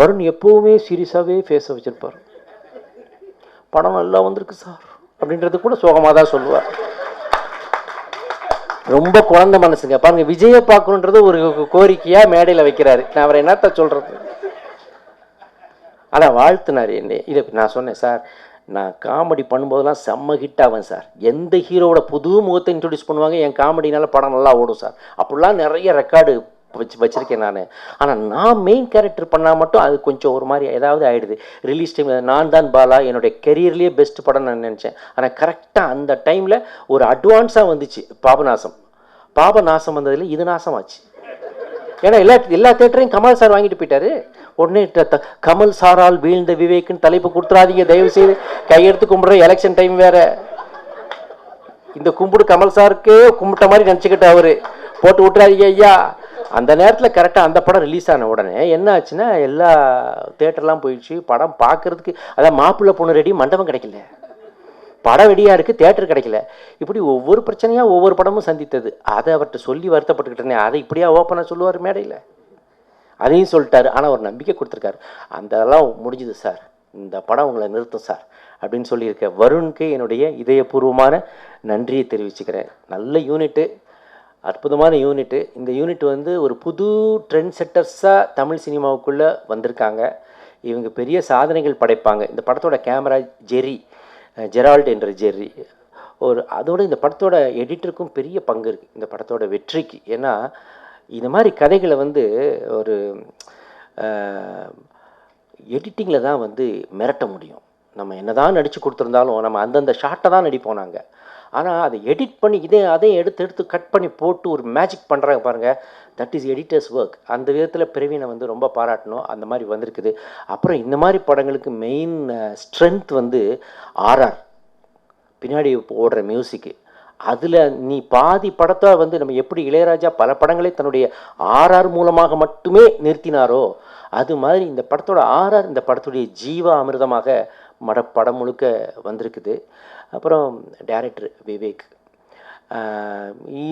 வருண் எப்போவுமே சீரியஸாகவே ஃபேஸை வச்சுருப்பார். படம் நல்லா வந்திருக்கு சார் அப்படின்றது கூட சோகமாக தான் சொல்லுவார். ரொம்ப குழந்தை மனசுங்க. பாருங்க விஜயை பார்க்கணுன்றது ஒரு கோரிக்கையாக மேடையில் வைக்கிறாரு. நான் அவரை என்னத்த சொல்கிறது ஆனால் வாழ்த்துனார் என்னை. இதை நான் சொன்னேன் சார் நான் காமெடி பண்ணும்போதெல்லாம் செம்ம ஹிட் ஆவேன் சார் எந்த ஹீரோவோட புது முகத்தை இன்ட்ரடியூஸ் பண்ணுவாங்க என் காமெடினால படம் நல்லா ஓடும் சார் அப்படிலாம் நிறைய ரெக்கார்டு வச்சு வச்சுருக்கேன் நான். ஆனால் நான் மெயின் கேரக்டர் பண்ணால் மட்டும் அது கொஞ்சம் ஒரு மாதிரி ஏதாவது ஆகிடுது ரிலீஸ் டைம் நான் தான் பாலா என்னுடைய கெரியர்லேயே பெஸ்ட் படம் நான் நினச்சேன். ஆனால் கரெக்டாக அந்த டைமில் ஒரு அட்வான்ஸாக வந்துச்சு பாபநாசம். பாபநாசம் வந்ததில் இது நாசமாச்சு. ஏன்னா எல்லா எல்லா தேட்டரையும் கமல் சார் வாங்கிட்டு போயிட்டாரு. உடனே த- கமல் சாரால் வீழ்ந்த விவேக்குன்னு தலைப்பு கொடுத்துறாதீங்க தயவு செய்து கையெடுத்து கும்பிட்ற எலெக்ஷன் டைம் வேற. இந்த கும்பிடு கமல் சாருக்கே கும்பிட்ட மாதிரி நினச்சிக்கிட்டு அவரு. போட்டு விட்டுறாதீங்க ஐயா. அந்த நேரத்தில் கரெக்டாக அந்த படம் ரிலீஸ் ஆன உடனே என்ன ஆச்சுன்னா எல்லா தேட்டர்லாம் போயிடுச்சு. படம் பார்க்கறதுக்கு அதான் மாப்பிள்ளை பொண்ணு ரெடி மண்டபம் கிடைக்கல. படம் ரெடியாக இருக்குது தேட்டர் கிடைக்கல. இப்படி ஒவ்வொரு பிரச்சனையாக ஒவ்வொரு படமும் சந்தித்தது. அதை அவர்கிட்ட சொல்லி வருத்தப்பட்டுக்கிட்டேனே அதை இப்படியா ஓப்பனாக சொல்லுவார் மேடையில். அதையும் சொல்லிட்டாரு. ஆனால் ஒரு நம்பிக்கை கொடுத்துருக்காரு. அந்த அதெல்லாம் முடிஞ்சுது சார் இந்த படம் உங்களை நிறுத்தும் சார் அப்படின்னு சொல்லியிருக்க வருணுக்கு என்னுடைய இதயபூர்வமான நன்றியை தெரிவிச்சுக்கிறேன். நல்ல யூனிட்டு அற்புதமான யூனிட்டு. இந்த யூனிட் வந்து ஒரு புது ட்ரெண்ட் செட்டர்ஸாக தமிழ் சினிமாவுக்குள்ளே வந்திருக்காங்க. இவங்க பெரிய சாதனைகள் படைப்பாங்க. இந்த படத்தோட கேமரா ஜெரி ஜெரால்டு ஜெரால்ட் என்ற ஜெர்ரி. ஒரு அதோட இந்த படத்தோட எடிட்டருக்கும் பெரிய பங்கு இருக்குது இந்த படத்தோட வெற்றிக்கு. ஏன்னா இந்த மாதிரி கதைகளை வந்து ஒரு எடிட்டிங்கில் தான் வந்து மிரட்ட முடியும். நம்ம என்னதான் நடித்து கொடுத்துருந்தாலும் நம்ம அந்தந்த ஷாட்டை தான் நடிப்போம் நாங்கள் ஆனால் அதை எடிட் பண்ணி இதே அதையும் எடுத்து எடுத்து கட் பண்ணி போட்டு ஒரு மேஜிக் பண்ணுறாங்க பாருங்கள் தட் இஸ் எடிட்டர்ஸ் ஒர்க் அந்த விதத்தில் பிரவீனை வந்து ரொம்ப பாராட்டணும். அந்த மாதிரி வந்திருக்குது. அப்புறம் இந்த மாதிரி படங்களுக்கு மெயின் ஸ்ட்ரென்த் வந்து ஆர்ஆர் பின்னாடி ஓடுற மியூசிக்கு அதில் நீ பாதி படத்தை வந்து நம்ம எப்படி இளையராஜா பல படங்களை தன்னுடைய ஆர்ஆர் மூலமாக மட்டுமே நிறுத்தினாரோ அது மாதிரி இந்த படத்தோட ஆர்ஆர் இந்த படத்துடைய ஜீவ அமிர்தமாக மட படம் முழுக்க வந்திருக்குது. அப்புறம் director Vivek.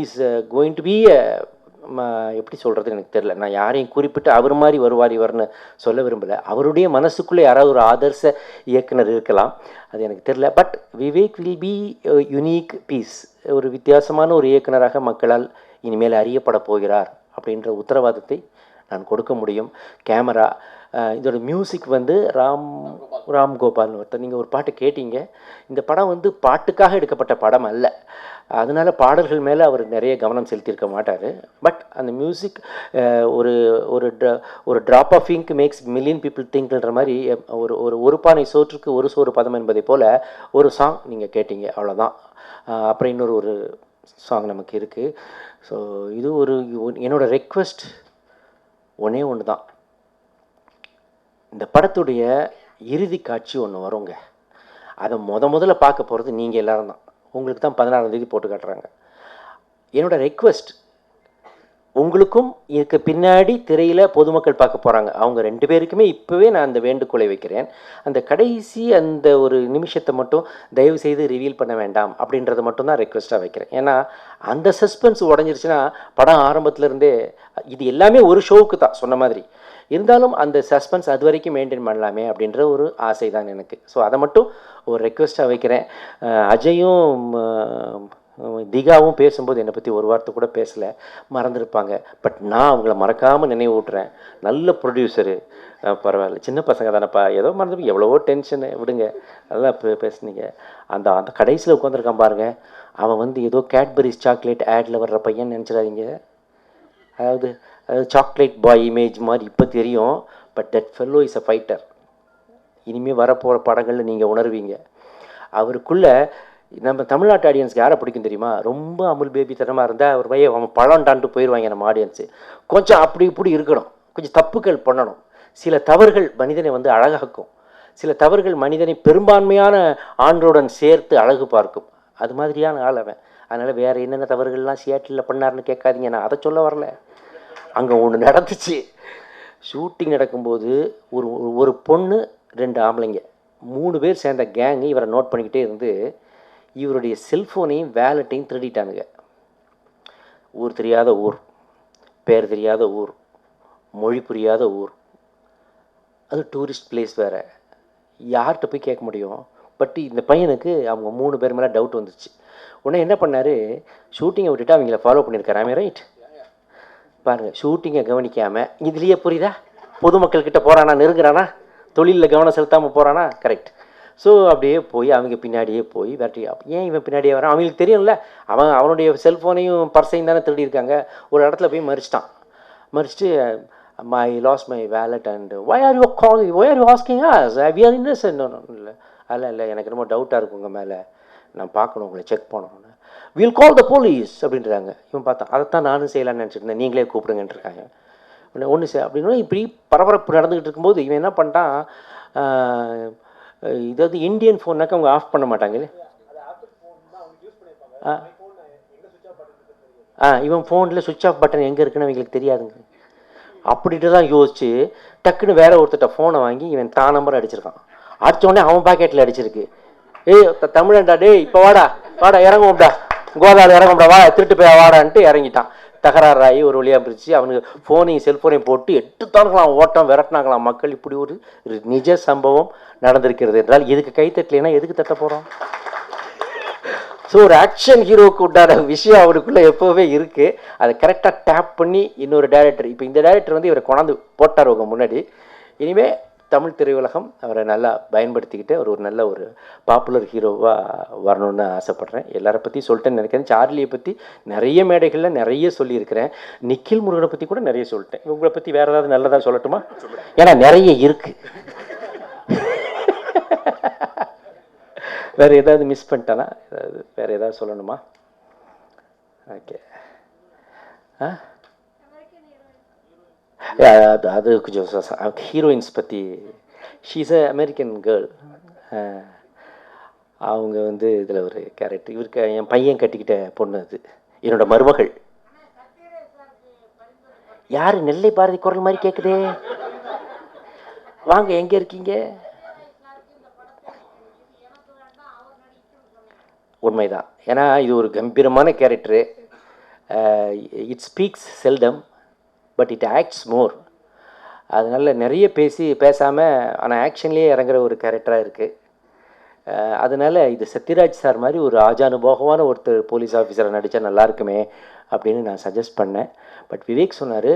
Is going to be எப்படி சொல்கிறது எனக்கு தெரில நான் யாரையும் குறிப்பிட்டு அவர் மாதிரி வருவார் இவர்னு சொல்ல விரும்பலை. அவருடைய மனசுக்குள்ளே யாராவது ஒரு ஆதர்ச இயக்குனர் இருக்கலாம். அது எனக்கு தெரில but Vivek will be unique piece ஒரு வித்தியாசமான ஒரு இயக்குனராக மக்களால் இனிமேல் அறியப்பட போகிறார் அப்படின்ற உத்தரவாதத்தை நான் கொடுக்க முடியும். கேமரா இதோட மியூசிக் வந்து ராம் ராம் கோபால்னு ஒருத்தர். நீங்கள் ஒரு பாட்டு கேட்டீங்க. இந்த படம் வந்து பாட்டுக்காக எடுக்கப்பட்ட படம் அல்ல. அதனால பாடல்கள் மேலே அவர் நிறைய கவனம் செலுத்தியிருக்க மாட்டார். பட் அந்த மியூசிக் ஒரு ஒரு ஒரு drop of ink makes million people திங்க்ன்ற மாதிரி ஒரு ஒரு ஒரு பானை சோற்றுக்கு ஒரு சோறு பதம் என்பதை போல் ஒரு சாங் நீங்கள் கேட்டீங்க. அவ்வளோதான் அப்புறம் இன்னொரு ஒரு சாங் நமக்கு இருக்குது ஸோ இது ஒரு என்னோட ரெக்வெஸ்ட் ஒன்றே ஒன்று தான் இந்த படத்துடைய இறுதி காட்சி ஒன்று வருங்க. அதை முத முதல்ல பார்க்க போகிறது நீங்கள் எல்லோரும் தான். உங்களுக்கு தான் பதினாறாம் தேதி போட்டு காட்டுறாங்க. என்னோட ரெக்வெஸ்ட் உங்களுக்கும் இதுக்கு பின்னாடி திரையில் பொதுமக்கள் பார்க்க போகிறாங்க அவங்க ரெண்டு பேருக்குமே இப்போவே நான் அந்த வேண்டுகோளை வைக்கிறேன். அந்த கடைசி அந்த ஒரு நிமிஷத்தை மட்டும் தயவு செய்து ரிவீல் பண்ண வேண்டாம் அப்படின்றத மட்டும் தான் ரெக்வெஸ்ட்டாக வைக்கிறேன். ஏன்னா அந்த சஸ்பென்ஸ் உடஞ்சிருச்சுன்னா படம் ஆரம்பத்துலேருந்தே இது எல்லாமே ஒரு ஷோவுக்கு தான் சொன்ன மாதிரி. இருந்தாலும் அந்த சஸ்பென்ஸ் அது வரைக்கும் மெயின்டைன் பண்ணலாமே அப்படின்ற ஒரு ஆசை தான் எனக்கு. ஸோ அதை மட்டும் ஒரு ரெக்வெஸ்ட்டாக வைக்கிறேன். அஜயும் திகாவும் பேசும்போது என்னை பற்றி ஒரு வார்த்தை கூட பேசலை. மறந்துருப்பாங்க. பட் நான் அவங்கள மறக்காமல் நினைவு ஊட்டுறேன் நல்ல ப்ரொடியூசரு பரவாயில்ல. சின்ன பசங்க தானேப்பா. ஏதோ மறந்து எவ்வளவோ டென்ஷனு விடுங்க. நல்லா பேசுனீங்க. அந்த அந்த கடைசியில் உட்காந்துருக்கான் பாருங்க. அவன் வந்து ஏதோ கேட்பரிஸ் சாக்லேட் ஆடில் வர்ற பையன் நினச்சிடாதீங்க. அதாவது அதாவது சாக்லேட் பாய் இமேஜ் மாதிரி இப்போ தெரியும். But that fellow is a fighter இனிமேல் வரப்போகிற படங்களில் நீங்கள் உணர்வீங்க. அவருக்குள்ளே நம்ம தமிழ்நாட்டு ஆடியன்ஸ்க்கு யாரை பிடிக்கும் தெரியுமா? ரொம்ப அமுல் பேபி தனமாக இருந்தால் அவர் பையன் அவன் பழம்டான்ட்டு போயிடுவாங்க நம்ம ஆடியன்ஸு கொஞ்சம் அப்படி இப்படி இருக்கணும். கொஞ்சம் தப்புகள் பண்ணணும். சில தவறுகள் மனிதனை வந்து அழகாக்கும். சில தவறுகள் மனிதனை பெரும்பான்மையான ஆண்களுடன் சேர்த்து அழகு பார்க்கும். அது மாதிரியான ஆள் அவன். அதனால் வேறு என்னென்ன தவறுகள்லாம் சியாட்டில் பண்ணாருன்னு கேட்காதீங்க. நான் அதை சொல்ல வரல. அங்கே ஒன்று நடந்துச்சு. ஷூட்டிங் நடக்கும்போது ஒரு ஒரு- ஒரு பொண்ணு ரெண்டு ஆம்பளைங்க. மூணு பேர் சேர்ந்த கேங்கு இவரை நோட் பண்ணிக்கிட்டே இருந்து இவருடைய செல்ஃபோனையும் வேலட்டையும் திருடிட்டானுங்க. ஊர் தெரியாத ஊர் பேர் தெரியாத ஊர் மொழி புரியாத ஊர். அது டூரிஸ்ட் பிளேஸ் வேறு. யார்கிட்ட போய் கேட்க முடியும்? பட் இந்த பையனுக்கு அவங்க மூணு பேர் மேலே டவுட் வந்துச்சு. உடனே என்ன பண்ணார்? ஷூட்டிங்கை விட்டுட்டு அவங்கள ஃபாலோ பண்ணியிருக்காராமே ரைட் பாருங்கள் ஷூட்டிங்கை கவனிக்காமல் இதுலேயே புரியுதா? பொதுமக்கள்கிட்ட போகிறானா நெருங்குறானா? தொழிலில் கவனம் செலுத்தாமல் போகிறானா கரெக்ட் ஸோ அப்படியே போய் அவங்க பின்னாடியே போய் விரட்டி ஏன் இவன் பின்னாடியே வரான்? அவங்களுக்கு தெரியும்ல அவன் அவனுடைய செல்ஃபோனையும் பர்சையும் தானே திருடியிருக்காங்க ஒரு இடத்துல போய் மறிச்சிட்டான். மறிச்சிட்டு my loss my wallet and why are you call why are you asking we are innocent இல்லை அல்ல இல்லை எனக்கு ரொம்ப டவுட்டாக இருக்கும் உங்கள் மேலே. நான் பார்க்கணும் உங்களை செக் பண்ணணும்னு. வில் கால் த போலீஸ் அப்படின்றாங்க. இவன் பார்த்தான். அதைத்தான் நானும் செய்யலாம்னு நினச்சிருந்தேன் நீங்களே கூப்பிடுங்கன்ட்டு இருக்காங்க. ஒன்று சார் அப்படின்னு இப்படி பரபரப்பு நடந்துக்கிட்டு இருக்கும்போது இவன் என்ன பண்ணிட்டான்? இதாவது இந்தியன் ஃபோன்னாக்கா அவங்க ஆஃப் பண்ண மாட்டாங்களே? ஆ. ஆ இவன் ஃபோனில் சுவிட்ச் ஆஃப் பட்டன் எங்கே இருக்குன்னு அவங்களுக்கு தெரியாதுங்க. அப்படின்ட்டு தான் யோசிச்சு டக்குன்னு வேற ஒருத்தட்ட ஃபோனை வாங்கி இவன் தான் நம்பர் அடிச்சிருக்கான். அடித்தோடனே உடனே அவன் பாக்கெட்டில் அடிச்சிருக்கு. ஏய் த- தமிழன்டா டேய் இப்போ வாடா வாடா இறங்குவோம்டா. கோதாவில் இறங்கும்டா வா திருட்டு போய் வாடான்ட்டு இறங்கிட்டான். தகராறாகி ஒரு வழியாக பிரித்து அவனுக்கு ஃபோனையும் செல்ஃபோனையும் போட்டு எட்டுத்தானுங்களாம் ஓட்டம் விரட்டினாங்களாம். மக்கள் இப்படி ஒரு நிஜ சம்பவம் நடந்திருக்கிறது என்றால் இதுக்கு கை தட்டலைன்னா எதுக்கு தட்ட போகிறோம் ஸோ ஒரு ஆக்ஷன் ஹீரோவுக்கு உண்டான விஷயம் அவருக்குள்ளே எப்போவே இருக்குது அதை கரெக்டாக டேப் பண்ணி இன்னொரு டேரக்டர் இப்போ இந்த டேரக்டர் வந்து இவரை கொண்டாந்து போட்டார் உங்கள் முன்னாடி. இனிமேல் தமிழ் திரையுலகம் அவரை நல்லா பயன்படுத்திக்கிட்டு அவர் ஒரு நல்ல ஒரு பாப்புலர் ஹீரோவாக வரணும்னு ஆசைப்பட்றேன். எல்லாரை பற்றி சொல்லிட்டேன்னு நினைக்கிறேன். சார்லியை பற்றி நிறைய மேடைகளில் நிறைய சொல்லியிருக்கிறேன். நிக்கில் முருகனை பற்றி கூட நிறைய சொல்லிட்டேன். இவங்களை பற்றி வேறு ஏதாவது நல்லதாக சொல்லட்டுமா? ஏன்னா நிறைய இருக்குது வேறு ஏதாவது மிஸ் பண்ணிட்டேனா? ஏதாவது வேறு ஏதாவது சொல்லணுமா? ஓகே ஆ? அது அது கொஞ்சம் ஹீரோயின்ஸ் பற்றி ஷீஸ் அ அமெரிக்கன் கேர்ள் அவங்க வந்து இதில் ஒரு கேரக்டர் இவருக்கு என் பையன் கட்டிக்கிட்ட பொண்ணு அது. என்னோட மருமகள். யார் நெல்லை பாரதி குரல் மாதிரி கேட்குதே வாங்க எங்கே இருக்கீங்க? உண்மைதான். ஏன்னா இது ஒரு கம்பீரமான character it speaks seldom but it acts more அதனால் நிறைய பேசி பேசாமல் ஆனால் ஆக்ஷன்லேயே இறங்குற ஒரு கேரக்டராக இருக்குது அதனால் இது சத்யராஜ் சார் மாதிரி ஒரு ஆஜானுபோகமான ஒருத்தர் போலீஸ் ஆஃபீஸரை நடித்தா நல்லா இருக்குமே அப்படின்னு நான் சஜஸ்ட் பண்ணேன். பட் விவேக் சொன்னார்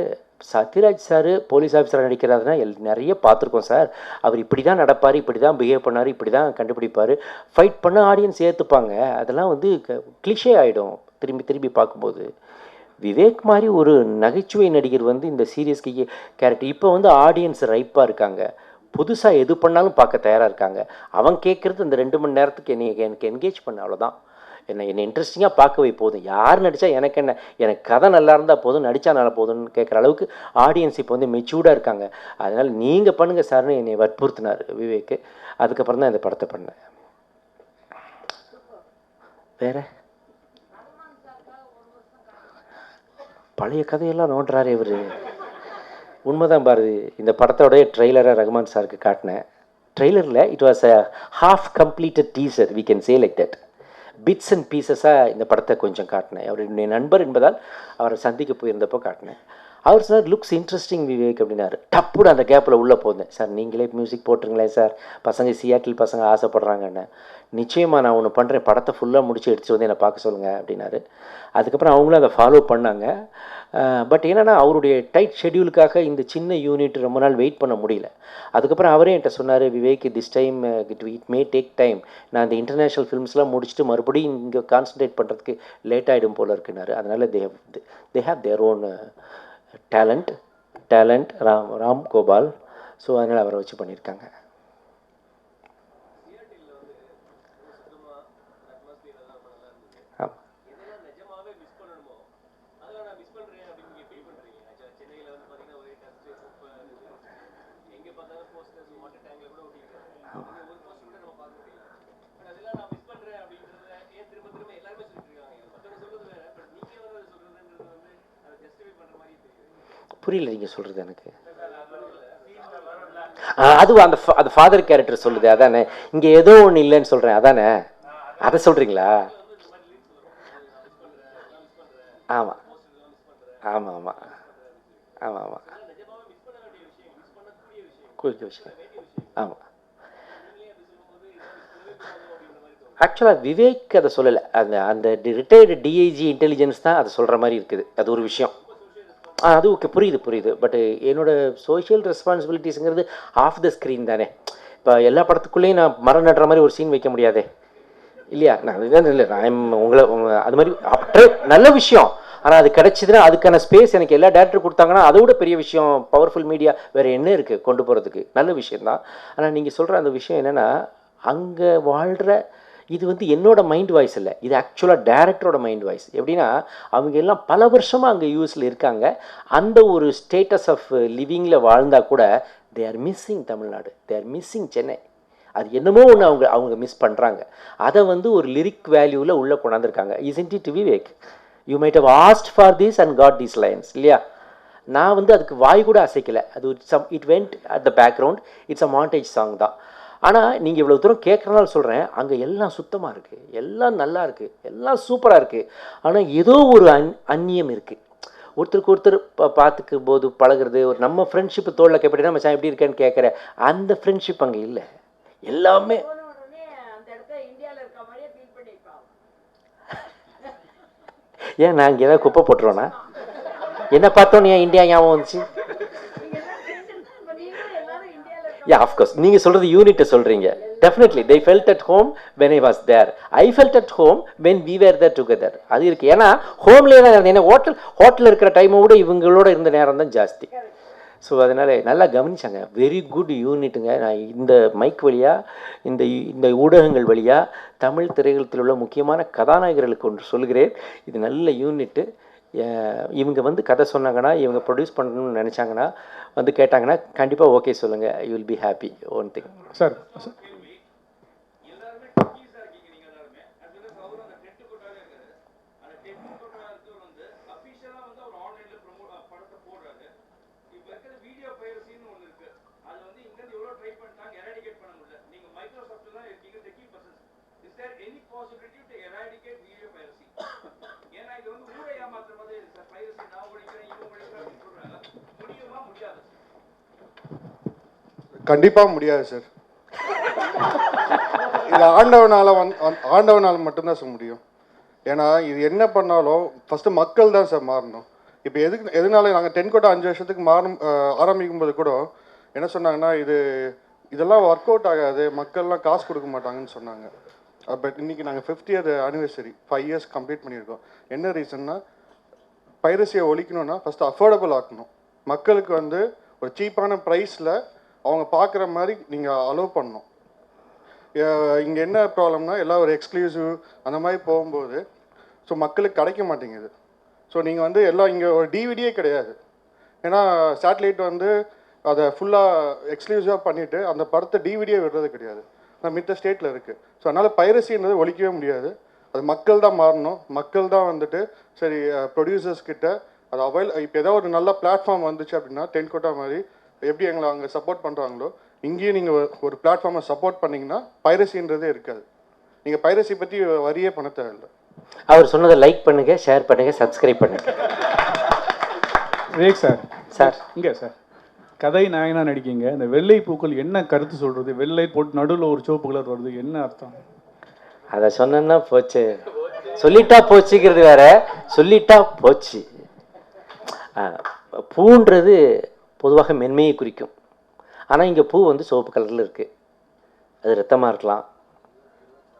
சத்யராஜ் சார் போலீஸ் ஆஃபீஸராக நடிக்கிறாருன்னா எல் நிறைய பார்த்துருக்கோம் சார் அவர் இப்படி தான் நடப்பார் இப்படி தான் பிஹேவ் பண்ணார் இப்படி தான் கண்டுபிடிப்பார். ஃபைட் பண்ண ஆடியன்ஸ் ஏற்றுப்பாங்க அதெல்லாம் வந்து கிளிஷே ஆகிடும் திரும்பி திரும்பி பார்க்கும்போது. விவேக் மாதிரி ஒரு நகைச்சுவை நடிகர் வந்து இந்த சீரியஸ்க்கு கேரக்டர் இப்போ வந்து ஆடியன்ஸ் ரைப்பாக இருக்காங்க. புதுசாக எது பண்ணாலும் பார்க்க தயாராக இருக்காங்க. அவன் கேட்குறது அந்த ரெண்டு மணி நேரத்துக்கு என்னை எனக்கு என்கேஜ் பண்ண அவ்வளோதான் என்னை என்னை இன்ட்ரெஸ்டிங்காக பார்க்கவே போதும். யார் நடித்தா எனக்கு என்ன? எனக்கு கதை நல்லா இருந்தால் போதும் நடித்தா நல்லா போதும்னு கேட்குற அளவுக்கு ஆடியன்ஸ் இப்போ வந்து மெச்சூர்டாக இருக்காங்க. அதனால் நீங்கள் பண்ணுங்கள் சார்னு என்னை வற்புறுத்தினார் விவேக். அதுக்கப்புறம் தான் இந்த படத்தை பண்ணேன். வேறு? பழைய கதையெல்லாம் நோண்டுறாரு இவர். உண்மைதான் பாரதி இந்த படத்தோடைய ட்ரெய்லரை ரகுமான் சாருக்கு காட்டினேன். ட்ரெய்லரில் it was a half completed teaser we can say like that bits and பீசஸாக இந்த படத்தை கொஞ்சம் காட்டினேன். அவர் என்னுடைய நண்பர் என்பதால் அவரை சந்திக்க போயிருந்தப்போ காட்டினேன். அவர் சார் லுக்ஸ் இன்ட்ரெஸ்டிங் விவேக் அப்படின்னாரு. டப்புடு அந்த கேப்பில் உள்ளே போந்தேன். சார் நீங்களே மியூசிக் போட்டுருங்களேன் சார். பசங்க சியாட்டில் பசங்க ஆசைப்பட்றாங்கன்னு. நிச்சயமாக நான் ஒன்று பண்ணுறேன் படத்தை ஃபுல்லாக முடிச்சு எடுத்துகிட்டு வந்து என்னை பார்க்க சொல்லுங்கள் அப்படின்னாரு. அதுக்கப்புறம் அவங்களும் அதை ஃபாலோ பண்ணாங்க. பட் என்னென்னா அவருடைய டைட் ஷெடியூலுக்காக இந்த சின்ன யூனிட் ரொம்ப நாள் வெயிட் பண்ண முடியல. அதுக்கப்புறம் அவரே என்கிட்ட சொன்னார் Vivek this time it it may take time நான் இந்த இன்டர்நேஷ்னல் ஃபிலிம்ஸ்லாம் முடிச்சுட்டு மறுபடியும் இங்கே கான்சன்ட்ரேட் பண்ணுறதுக்கு லேட் ஆகிடும் போல இருக்குனாரு அதனால் they they have their own talent talent Ram Ram Gopal so அதனால் அவரை வச்சு பண்ணியிருக்காங்க ஆமாம் புரியல நீங்கள் சொல்கிறது எனக்கு. அதுவும் அது அந்த ஃபாதர் கேரக்டர் சொல்லுது அதானே? இங்கே ஏதோ ஒன்று இல்லைன்னு சொல்கிறேன் அதானே? அதை சொல்கிறீங்களா ஆமாம் ஆமாம் ஆமாம் ஆமாம் ஆமாம் குறிக்க விஷயம் ஆமாம் ஆக்சுவலாக விவேக் அதை சொல்லலை. அந்த அந்த ரிட்டையர்டு டிஐஜி இன்டெலிஜென்ஸ் தான் அதை சொல்கிற மாதிரி இருக்குது. அது ஒரு விஷயம். அது ஓகே புரியுது புரியுது. பட் என்னோட சோஷியல் ரெஸ்பான்சிபிலிட்டிஸுங்கிறது ஆஃப் த ஸ்க்ரீன் தானே. இப்போ எல்லா படத்துக்குள்ளேயும் நான் மரம் நடுற மாதிரி ஒரு சீன் வைக்க முடியாதே. இல்லையா? நான் அதுதான் இல்லை நான் உங்களை அது மாதிரி அப்படியே நல்ல விஷயம். ஆனால் அது கிடச்சிதுன்னா அதுக்கான ஸ்பேஸ் எனக்கு எல்லா டேரக்டர் கொடுத்தாங்கன்னா அதை விட பெரிய விஷயம் பவர்ஃபுல் மீடியா வேறு என்ன இருக்குது கொண்டு போகிறதுக்கு நல்ல விஷயம்தான். ஆனால் நீங்கள் சொல்கிற அந்த விஷயம் என்னென்னா அங்கே வாழ்கிற இது வந்து என்னோட மைண்ட் வாய்ஸ் இல்லை. இது ஆக்சுவலாக டேரக்டரோட மைண்ட் வாய்ஸ் எப்படின்னா அவங்க எல்லாம் பல வருஷமாக அங்கே யூஎஸில் இருக்காங்க. அந்த ஒரு ஸ்டேட்டஸ் ஆஃப் லிவிங்கில் வாழ்ந்தா கூட they are missing Tamil Nadu. They are missing Chennai. அது என்னமோ ஒன்று அவங்க அவங்க மிஸ் பண்ணுறாங்க அதை வந்து ஒரு லிரிக் வேல்யூவில் உள்ளே கொண்டாந்துருக்காங்க. Isn't it Vivek you might have asked for this and got these lines இல்லையா? நான் வந்து அதுக்கு வாய் கூட அசைக்கல. அது some it went at the background it's a montage song தான். ஆனால் நீங்கள் இவ்வளோ தூரம் கேட்குறனால சொல்கிறேன் அங்கே எல்லாம் சுத்தமாக இருக்குது எல்லாம் நல்லா இருக்குது எல்லாம் சூப்பராக இருக்குது ஆனால் ஏதோ ஒரு அந் அந்நியம் இருக்குது ஒருத்தருக்கு ஒருத்தர் பா பார்த்துக்கும் போது பழகுறது ஒரு நம்ம ஃப்ரெண்ட்ஷிப் தோளில் கேட்படினா மச்சான் எப்படி இருக்கேன்னு கேட்குற. அந்த ஃப்ரெண்ட்ஷிப் அங்கே இல்லை. எல்லாமே ஏன் நான் இங்கே ஏதாவது குப்பை போட்டுருவேனா? என்ன பார்த்தோன்னு ஏன் இந்தியா ஞாபகம் வந்துச்சு? யா அஃப்கோர்ஸ் நீங்கள் சொல்கிறது யூனிட்டை சொல்கிறீங்க definitely they felt at home when I was there I felt at home when we were there together அது இருக்குது ஏன்னா ஹோம்லேயே தான் இருந்தேன் ஏன்னா ஹோட்டல் ஹோட்டலில் இருக்கிற டைமை விட இவங்களோட இருந்த நேரம் தான் ஜாஸ்தி. ஸோ அதனால் நல்லா கவனிச்சாங்க. வெரி குட் யூனிட்டுங்க நான் இந்த மைக் வழியாக இந்த இந்த ஊடகங்கள் வழியாக தமிழ் திரையுலகத்தில் உள்ள முக்கியமான கதாநாயகர்களுக்கு ஒன்று சொல்கிறேன் இது நல்ல யூனிட்டு இவங்க வந்து கதை சொன்னாங்கன்னா இவங்க ப்ரொடியூஸ் பண்ணணும்னு நினச்சாங்கன்னா வந்து கேட்டாங்கன்னா கண்டிப்பாக ஓகே சொல்லுங்கள் you will be happy one thing sir கண்டிப்பாக முடியாது சார் இது ஆண்டவனால் வந்து ஆண்டவனால் மட்டும்தான் சார் முடியும். ஏன்னா இது என்ன பண்ணாலும் ஃபஸ்ட்டு மக்கள் தான் சார் மாறணும். இப்போ எதுக்கு எதனால நாங்கள் டென் கோட்டை அஞ்சு வருஷத்துக்கு மாறும் ஆரம்பிக்கும் போது கூட என்ன சொன்னாங்கன்னா இது இதெல்லாம் ஒர்க் அவுட் ஆகாது மக்கள்லாம் காசு கொடுக்க மாட்டாங்கன்னு சொன்னாங்க. பட் இன்றைக்கி நாங்கள் fifth year anniversary five years complete பண்ணியிருக்கோம். என்ன ரீசன்னா பைரசியை ஒழிக்கணும்னா ஃபஸ்ட்டு அஃபோர்டபுள் ஆக்கணும். மக்களுக்கு வந்து ஒரு சீப்பான ப்ரைஸில் அவங்க பார்க்குற மாதிரி நீங்கள் அலோவ் பண்ணணும். இங்கே என்ன ப்ராப்ளம்னா எல்லாம் ஒரு எக்ஸ்க்ளூசிவ் அந்த மாதிரி போகும்போது ஸோ மக்களுக்கு கிடைக்க மாட்டேங்குது. ஸோ நீங்கள் வந்து எல்லாம் இங்கே ஒரு டிவிடியே கிடையாது. ஏன்னா சேட்டலைட் வந்து அதை ஃபுல்லாக எக்ஸ்க்ளூசிவாக பண்ணிவிட்டு அந்த படத்தை டிவிடியே விடுறது கிடையாது. ஆனால் மித்த ஸ்டேட்டில் இருக்குது ஸோ அதனால் பைரசின்றது ஒழிக்கவே முடியாது. அது மக்கள் தான் மாறணும். மக்கள் தான் வந்துட்டு சரி ப்ரொடியூசர்ஸ் கிட்ட அது அவைல் இப்போ ஏதாவது ஒரு நல்ல பிளாட்ஃபார்ம் வந்துச்சு அப்படின்னா டென்கோட்டா மாதிரி எப்படி எங்களை அங்கே சப்போர்ட் பண்ணுறாங்களோ இங்கேயும் நீங்கள் ஒரு பிளாட்ஃபார்மை சப்போர்ட் பண்ணீங்கன்னா பைரசின்றதே இருக்காது. நீங்கள் பைரசி பற்றி வரியே பண்ண தேவையில்லை. அவர் சொன்னதை லைக் பண்ணுங்கள் ஷேர் பண்ணுங்கள் சப்ஸ்கிரைப் பண்ணுங்கள் விவேக் சார் சார். இங்கே சார். கதை நாயனா நடிக்கீங்க. இந்த வெள்ளை பூக்கள் என்ன கருத்து சொல்றது? வெள்ளை போட்டு நடுவில் ஒரு சிவப்பு கலர் வருது. என்ன அர்த்தம்? அதை சொன்னா போச்சு. சொல்லிட்டா போச்சுங்கிறது வேற. சொல்லிட்டா போச்சு. பூன்றது பொதுவாக மென்மையை குறிக்கும். ஆனால் இங்கே பூ வந்து சிவப்பு கலரில் இருக்குது அது ரத்தமாக இருக்கலாம்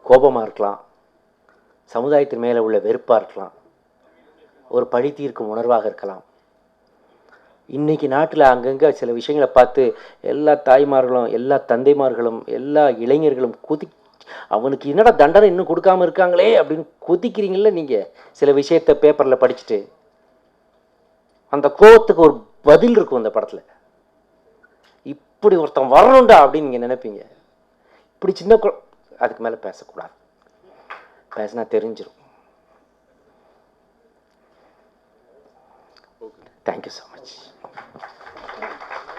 கோபமாக இருக்கலாம் சமுதாயத்தின் மேலே உள்ள வெறுப்பாக இருக்கலாம் ஒரு பழி தீர்க்கும் உணர்வாக இருக்கலாம். இன்றைக்கி நாட்டில் அங்கங்கே சில விஷயங்களை பார்த்து எல்லா தாய்மார்களும் எல்லா தந்தைமார்களும் எல்லா இளைஞர்களும் குதி அவனுக்கு என்னடா தண்டனை இன்னும் கொடுக்காம இருக்காங்களே அப்படின்னு கொதிக்கிறீங்கள நீங்கள் சில விஷயத்த பேப்பரில் படிச்சுட்டு. அந்த கோவத்துக்கு ஒரு பதில் இருக்கும் அந்த படத்தில். இப்படி ஒருத்தன் வரணும்டா அப்படின்னு நீங்கள் நினைப்பீங்க. இப்படி சின்ன கு அதுக்கு மேலே பேசக்கூடாது. பேசினா தெரிஞ்சிடும் தேங்க்யூ ஸோ மச்